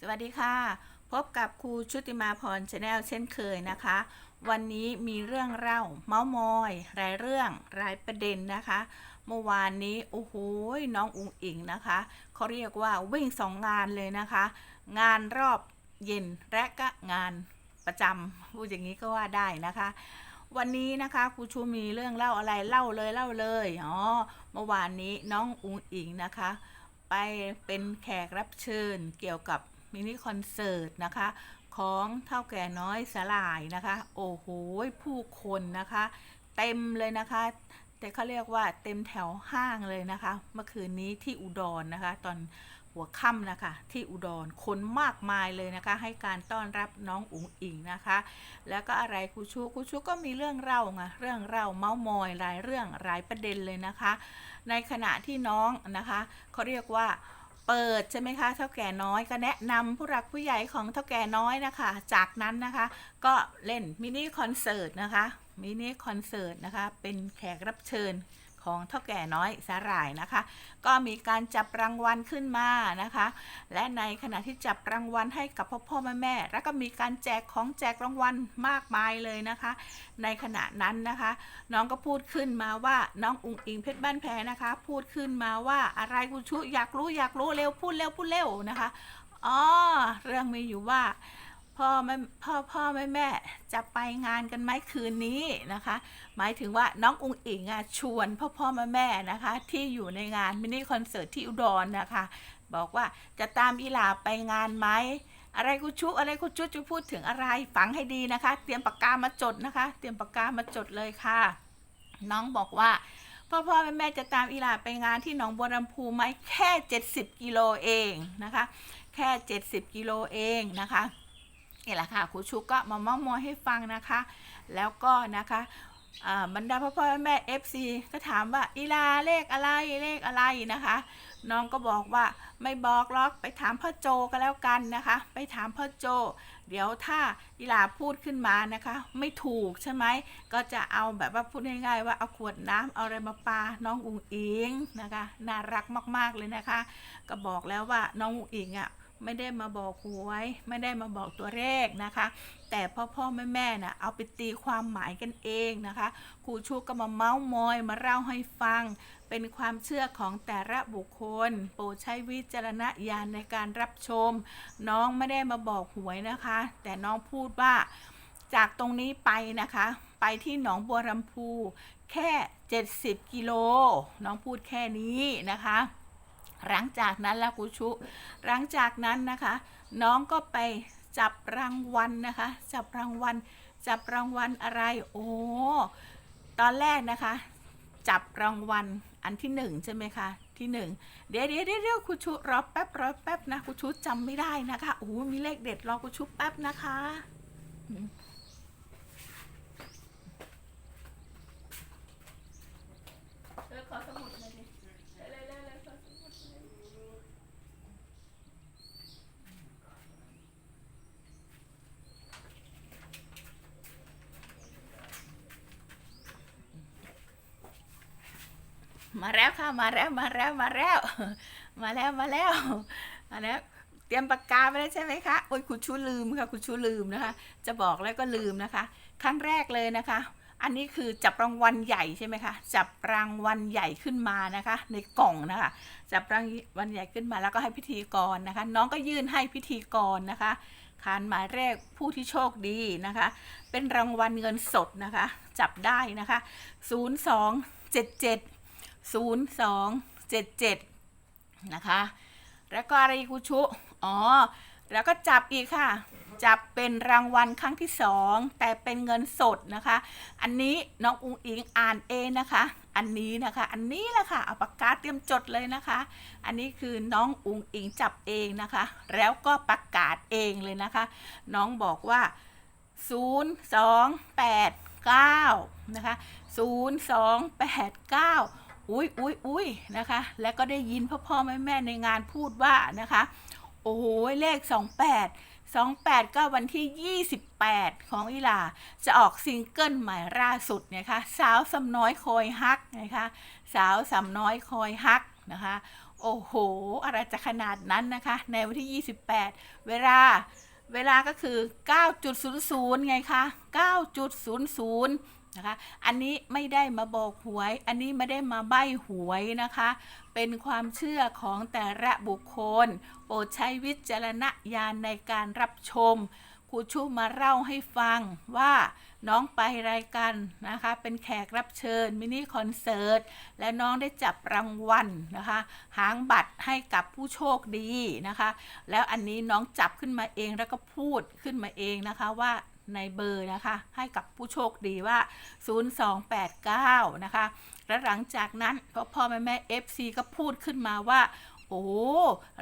สวัสดีค่ะ พบกับครูชุติมาพรชาแนลเช่นเคยนะคะ วันนี้มีเรื่องเล่าเมาส์มอย รายเรื่องรายประเด็นนะคะ เมื่อวานนี้โอ้โหน้องอุงอิงนะคะเขาเรียกว่าวิ่งสองงานเลยนะคะ งานรอบเย็นและก็งานประจำพูดอย่างนี้ก็ว่าได้นะคะวันนี้นะคะครูชูมีเรื่องเล่าอะไรเล่าเลยเล่าเลยอ๋อเมื่อวานนี้น้องอุงอิงนะคะ ไปเป็นแขกรับเชิญเกี่ยวกับ มินิคอนเสิร์ตนะคะ ของเท่าแก่น้อยสลายนะคะ โอ้โหผู้คนนะคะ เต็มเลยนะคะ แต่เขาเรียกว่าเต็มแถวห้างเลยนะคะ เมื่อคืนนี้ที่อุดรนะคะ ตอนหัวค่ำนะคะที่อุดรคนมากมายเลยนะคะ ให้การต้อนรับน้องอุ๋งอิงนะคะ แล้วก็อะไรครูชูครูชูก็มีเรื่องเล่าไงเรื่องเล่าเมาส์มอยหลายเรื่องหลายประเด็นเลยนะคะ ในขณะที่น้องนะคะเขาเรียกว่า เปิดใช่ไหมคะเท่าแก่น้อยก็แนะนำผู้หลักผู้ใหญ่ของเท่าแก่น้อยนะคะ จากนั้นนะคะ ก็เล่นมินิคอนเสิร์ตนะคะมินิคอนเสิร์ตนะคะ เป็นแขกรับเชิญ ของเท่าแก่น้อยสาหร่ายนะคะ ก็มีการจับรางวัลขึ้นมานะคะ และในขณะที่จับรางวัลให้กับพ่อพ่อแม่แม่แล้วก็มีการแจกของแจกรางวัลมากมายเลยนะคะ ในขณะนั้นนะคะ น้องก็พูดขึ้นมาว่าน้องอุงอิงเพชรบ้านแพนะคะ พูดขึ้นมาว่าอะไรกูชุอยากรู้อยากรู้เร็วพูดเร็วพูดเร็วนะคะอ๋อเรื่องมีอยู่ว่า พ่อแม่พ่อพ่อแม่แม่จะไปงานกันไหมคืนนี้นะคะ หมายถึงว่าน้องอุงอิงอะชวนพ่อพ่อแม่แม่นะคะ ที่อยู่ในงานมินิคอนเสิร์ตที่อุดรนะคะ บอกว่าจะตามอีหลาไปงานไหมอะไรกูชุอะไรกูชุจะพูดถึงอะไรฟังให้ดีนะคะ เตรียมปากกามาจดนะคะ เตรียมปากกามาจดเลยค่ะ น้องบอกว่าพ่อพ่อแม่แม่จะตามอีหลาไปงานที่หนองบัวลำพูไหมแค่ 70กิโลเองนะคะ แค่ 70กิโลเองนะคะ นี่แหละค่ะครูชุกก็มาเมาส์มอยให้ฟังนะคะ แล้วก็นะคะบรรดาพ่อพ่อแม่ FC ก็ถามว่าอีลาเลขอะไรเลขอะไรนะคะ น้องก็บอกว่าไม่บอกหรอกไปถามพ่อโจก็แล้วกันนะคะ ไปถามพ่อโจ เดี๋ยวถ้าอีลาพูดขึ้นมานะคะ ไม่ถูกใช่ไหมก็จะเอาแบบว่าพูดง่ายๆว่าเอาขวดน้ำเอาอะไรมาปาน้องอุ๋งอิงนะคะ น่ารักมากๆเลยนะคะ ก็บอกแล้วว่าน้องอุ๋งอิงอะ ไม่ได้มาบอกหวย ไม่ได้มาบอกตัวเลขนะคะ แต่พ่อพ่อแม่แม่น่ะเอาไปตีความหมายกันเองนะคะครูชูก็มาเมาส์มอยมาเล่าให้ฟัง เป็นความเชื่อของแต่ละบุคคล โปรดใช้วิจารณญาณในการรับชม น้องไม่ได้มาบอกหวยนะคะ แต่น้องพูดว่าจากตรงนี้ไปนะคะ ไปที่หนองบัวลำพู แค่ 70 กิโล น้องพูดแค่นี้นะคะ หลังจากนั้นแล้วกุชุ หลังจากนั้นนะคะ น้องก็ไปจับรางวัลนะคะ จับรางวัล จับรางวัลอะไร โอ้ ตอนแรกนะคะ จับรางวัลอันที่หนึ่งใช่ไหมคะ ที่หนึ่งเดี๋ยวเดี๋ยวเดี๋ยวคุชุรอแป๊บรอแป๊บนะคุชุจำไม่ได้นะคะโอ้มีเลขเด็ดรอคุชุแป๊บนะคะเออขอสมุดหน่อยดิเร็วเร็วเร็วขอสมุดหน่อย มาแล้วค่ะมาแล้วมาแล้วมาแล้ว มาแล้วมาแล้วมาแล้วเตรียมปากกาไปแล้วใช่ไหมคะโอ้ยคุณชูลืมค่ะคุณชูลืมนะคะ จะบอกแล้วก็ลืมนะคะ ครั้งแรกเลยนะคะ อันนี้คือจับรางวัลใหญ่ใช่ไหมคะ จับรางวัลใหญ่ขึ้นมานะคะ ในกล่องนะคะ จับรางวัลใหญ่ขึ้นมาแล้วก็ให้พิธีกรนะคะ น้องก็ยื่นให้พิธีกรนะคะขานหมายเลขผู้ที่โชคดีนะคะ เป็นรางวัลเงินสดนะคะ จับได้นะคะ 0277 0277 นะคะ แล้วก็อะไรคุชุ อ๋อ แล้วก็จับอีกค่ะ จับเป็นรางวัลครั้งที่สองแต่เป็นเงินสดนะคะ อันนี้น้องอุงอิงอ่านเองนะคะ อันนี้นะคะ อันนี้แหละค่ะ เอาปากกาเตรียมจดเลยนะคะ อันนี้คือน้องอุงอิงจับเองนะคะ แล้วก็ประกาศเองเลยนะคะ น้องบอกว่า 0 2 8 9 นะคะ 0 2 8 9 อุ้ยอุ้ยอุ้ยนะคะ แล้วก็ได้ยินพ่อพ่อแม่แม่ในงานพูดว่านะคะ โอ้โหเลข 28 28 ก็วันที่ 28 ของอีลา จะออกซิงเกิลใหม่ล่าสุดเนี่ยค่ะสาวสำน้อยคอยฮักนะคะสาวสำน้อยคอยฮักนะคะ โอ้โห อะไรจะขนาดนั้นนะคะ ในวันที่ 28 เวลา เวลาก็คือ 9.00 ไงคะ 9.00 นะคะ อันนี้ไม่ได้มาบอกหวย อันนี้ไม่ได้มาใบ้หวยนะคะ เป็นความเชื่อของแต่ละบุคคล โปรดใช้วิจารณญาณในการรับชม ครูชูมาเล่าให้ฟังว่าน้องไปรายการนะคะ เป็นแขกรับเชิญมินิคอนเสิร์ต และน้องได้จับรางวัลนะคะ หางบัตรให้กับผู้โชคดีนะคะ แล้วอันนี้น้องจับขึ้นมาเองแล้วก็พูดขึ้นมาเองนะคะว่าในเบอร์นะคะ ให้กับผู้โชคดีว่า 0289 นะคะ และหลังจากนั้นพ่อพ่อแม่แม่ FC ก็พูดขึ้นมาว่า โอ้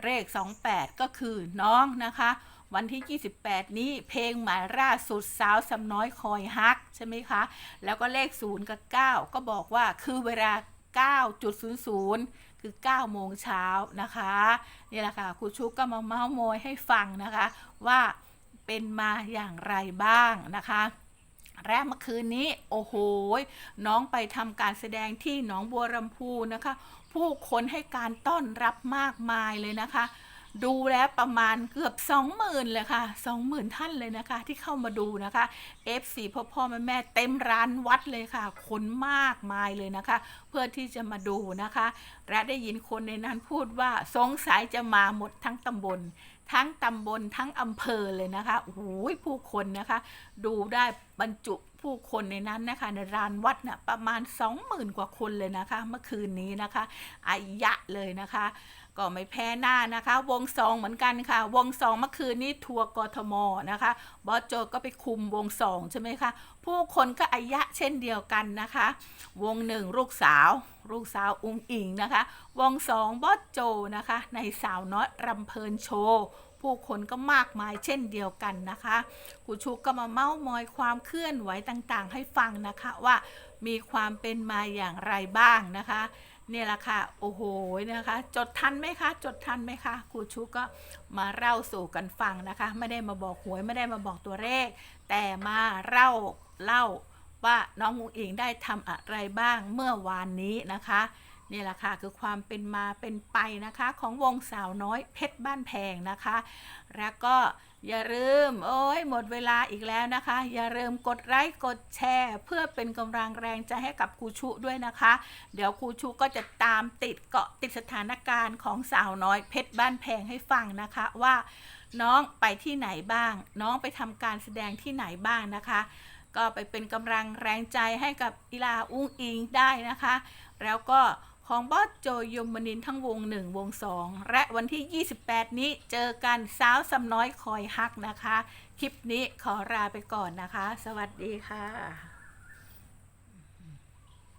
เลข 28 ก็คือน้องนะคะ วันที่ 28 นี้เพลงหม่ล่าสุดสาวสำน้อยคอยฮักใช่ไหมคะ แล้วก็เลข 0 กับ 9 ก็บอกว่าคือเวลา 9.00 คือ 9 โมงเช้านะคะ นี่แหละค่ะครูชุกก็มาเมาส์มยให้ฟังนะคะ ว่าเป็นมาอย่างไรบ้างนะคะและเมื่อคืนนี้โอ้โหน้องไปทำการแสดงที่หนองบัวลำพูนะคะ ผู้คนให้การต้อนรับมากมายเลยนะคะ ดูแล้วประมาณเกือบ 20,000เลยค่ะ 20,000 ท่านเลยนะคะ ที่เข้ามาดูนะคะ F4 พ่อพ่อแม่แม่เต็มร้านวัดเลยค่ะ คนมากมายเลยนะคะ เพื่อที่จะมาดูนะคะ และได้ยินคนในนั้นพูดว่าสงสัยจะมาหมดทั้งตำบล ทั้งตำบลทั้งอำเภอเลยนะคะโอ้โหผู้คนนะคะ ดูได้บรรจุ ผู้คนในนั้นนะคะในลานวัดน่ะประมาณ 20,000 กว่าคนเลยนะคะ เมื่อคืนนี้นะคะอายะเลยนะคะ ก็ไม่แพ้หน้านะคะ วงสองเหมือนกันค่ะ วงสองเมื่อคืนนี้ทัวร์กทมนะคะบอสโจก็ไปคุมวงสองใช่ไหมคะผู้คนก็อายะเช่นเดียวกันนะคะ วงหนึ่งลูกสาวลูกสาวอุ้งอิงนะคะ วงสองบอสโจนะคะ ในสาวน้อยรำเพลินโชว์ ผู้คนก็มากมายเช่นเดียวกันนะคะครูชุกก็มาเม้ามอยความเคลื่อนไหวต่างๆ ให้ฟังนะคะว่ามีความเป็นมาอย่างไรบ้างนะคะเนี่ยแหละค่ะ โอ้โห นะคะ จดทันไหมคะ จดทันไหมคะ ครูชุกก็มาเล่าสู่กันฟังนะคะ ไม่ได้มาบอกหวย ไม่ได้มาบอกตัวเลข แต่มาเล่า เล่าว่าน้องมุงอิงได้ทำอะไรบ้างเมื่อวานนี้นะคะ นี่แหละค่ะคือความเป็นมาเป็นไปนะคะของวงสาวน้อยเพชรบ้านแพงนะคะ แล้วก็อย่าลืมโอ้ยหมดเวลาอีกแล้วนะคะ อย่าลืมกดไลค์กดแชร์ เพื่อเป็นกำลังแรงใจให้กับครูชุด้วยนะคะ เดี๋ยวครูชุก็จะตามติดเกาะติดสถานการณ์ของสาวน้อยเพชรบ้านแพงให้ฟังนะคะว่าน้องไปที่ไหนบ้าง น้องไปทำการแสดงที่ไหนบ้างนะคะ ก็ไปเป็นกำลังแรงใจให้กับอีลาอุ้งอิงได้นะคะ แล้วก็ ของบอสโจยมนินทั้งวง 1 วง 2 และวันที่ 28 นี้เจอกันสาวสำน้อยคอยฮักนะคะ คลิปนี้ขอลาไปก่อนนะคะ สวัสดีค่ะ